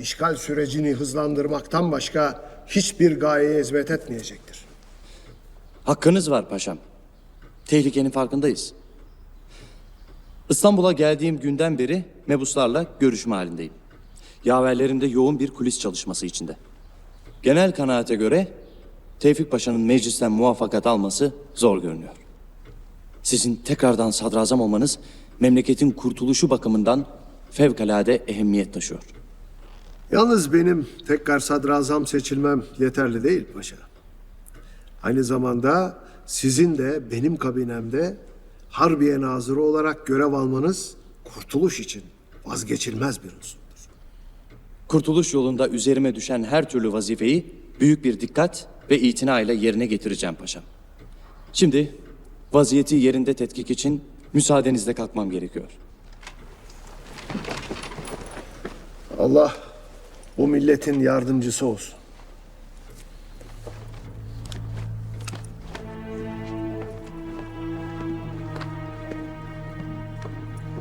işgal sürecini hızlandırmaktan başka hiçbir gayeye hizmet etmeyecektir. Hakkınız var paşam. Tehlikenin farkındayız. İstanbul'a geldiğim günden beri mebuslarla görüşme halindeyim. Yaverlerimde yoğun bir kulis çalışması içinde. Genel kanaate göre Tevfik Paşa'nın meclisten muvaffakat alması zor görünüyor. Sizin tekrardan sadrazam olmanız memleketin kurtuluşu bakımından fevkalade ehemmiyet taşıyor. Yalnız benim tekrar sadrazam seçilmem yeterli değil paşa. Aynı zamanda sizin de benim kabinemde Harbiye Nazırı olarak görev almanız kurtuluş için vazgeçilmez bir unsurdur. Kurtuluş yolunda üzerime düşen her türlü vazifeyi büyük bir dikkat ve itina ile yerine getireceğim paşam. Şimdi vaziyeti yerinde tetkik için müsaadenizle kalkmam gerekiyor. Allah bu milletin yardımcısı olsun.